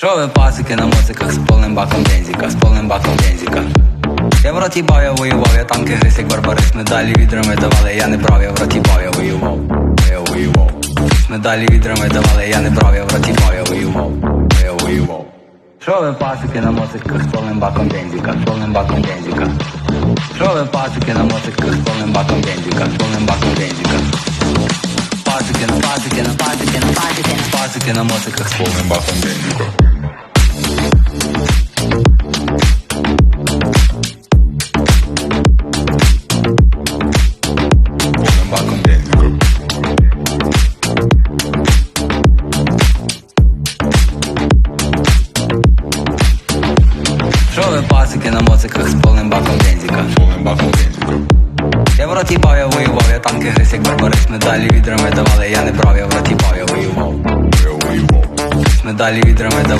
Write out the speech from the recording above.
Що ви пасики на моциках з повним баком бензика, з повним баком бензика. Я в роті бав, я воював, я танки гриз, як барбарис, медалі відрами давали, я не брав, я в роті бав, я воював, я воював. Медалі відрами давали, я не брав, я в роті бав, я воював, я воював. Що ви пасики на моциках з повним баком бензика, з повним баком бензика. Що ви пасики на моциках з повним баком бензика, з повним баком бензика. Пасики на пасики на пасики на пасики на пасики на моциках з повним. Що ви пасики на моциках з повним баком бензика? Повним баком бензика. Я в бав, я воював, я танки гриз, як барбарис, медалі відрами давали, я не брав, я в роті бав, я воював. Я воював. Медалі відрами давали.